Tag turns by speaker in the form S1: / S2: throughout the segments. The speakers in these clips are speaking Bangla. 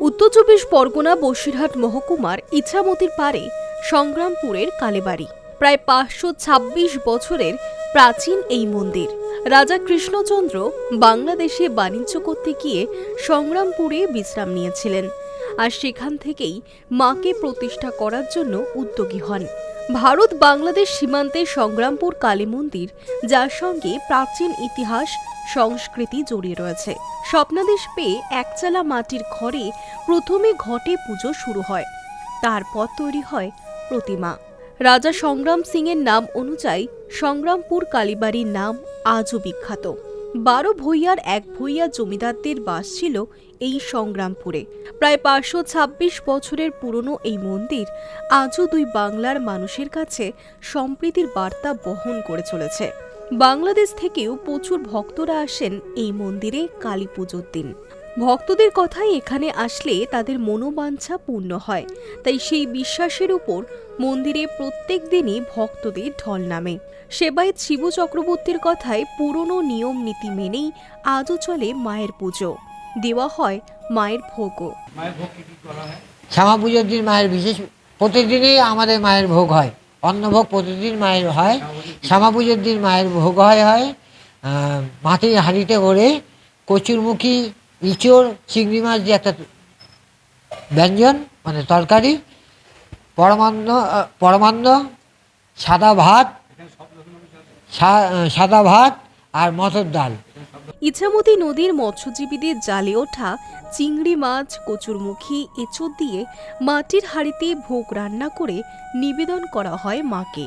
S1: উত্তর চব্বিশ পরগনা বসিরহাট মহকুমার ইছামতির পারে সংগ্রামপুরের কালেবাড়ি। প্রায় পাঁচশো ছাব্বিশ বছরের প্রাচীন এই মন্দির। রাজা কৃষ্ণচন্দ্র বাংলাদেশে বাণিজ্য করতে গিয়ে সংগ্রামপুরে বিশ্রাম নিয়েছিলেন। আর সেখান থেকেই মাকে প্রতিষ্ঠা করার জন্য উদ্যোগী হন। ভারত বাংলাদেশ সীমান্তে সংগ্রামপুর কালী মন্দির, যার সঙ্গে প্রাচীন ইতিহাস, সংস্কৃতি জড়িয়ে রয়েছে। স্বপ্নাদেশ পেয়ে একচালা মাটির ঘরে প্রথমে ঘটে পুজো শুরু হয়। তারপর তৈরি হয় প্রতিমা। রাজা সংগ্রাম সিংয়ের নাম অনুযায়ী সংগ্রামপুর কালীবাড়ির নাম আজও বিখ্যাত। বারো ভূঁইয়ার এক ভূঁইয়া জমিদারদের বাস ছিল এই সংগ্রামপুরে। প্রায় পাঁচশো ছাব্বিশ বছরের পুরনো এই মন্দির আজও দুই বাংলার মানুষের কাছে সম্প্রীতির বার্তা বহন করে চলেছে। বাংলাদেশ থেকেও প্রচুর ভক্তরা আসেন এই মন্দিরে কালী পুজোর দিন। ভক্তদের কথাই এখানে আসলে তাদের মনোবাঞ্ছা পূর্ণ হয়। তাই সেই বিশ্বাসের উপর মন্দিরে প্রত্যেক দিনই ভক্তদের ঢল নামে। সেবায়ত শিবু চক্রবর্তীর কথায় পুরনো নিয়ম নীতি মেনেই আজও চলে মায়ের পুজো। দেওয়া হয় মায়ের ভোগও।
S2: শ্যামা পুজোর দিন মায়ের বিশেষ প্রতিদিনই আমাদের মায়ের ভোগ হয়। অন্নভোগ প্রতিদিন মায়ের হয়। শ্যামা পুজোর দিন মায়ের ভোগ হয় হয়। মাটির হাঁড়িতে করে কচুরমুখী ইঁচড় চিংড়ি মাছ দিয়ে একটা ব্যঞ্জন মানে তরকারি, পরমান্ন পরমান্ন, সাদা ভাত সাদা ভাত আর মটর ডাল।
S1: ইছামতি নদীর মৎস্যজীবীদের জালে ওঠা চিংড়ি মাছ, কচুরমুখী, এঁচোড় দিয়ে মাটির হাঁড়িতে ভোগ রান্না করে নিবেদন করা হয় মাকে।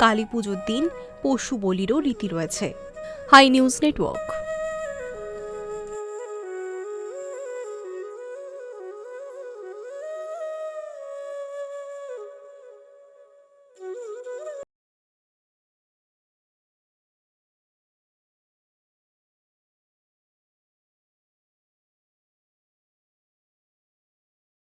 S1: কালী পুজোর দিন পশু বলিরও রীতি রয়েছে। Hi news network.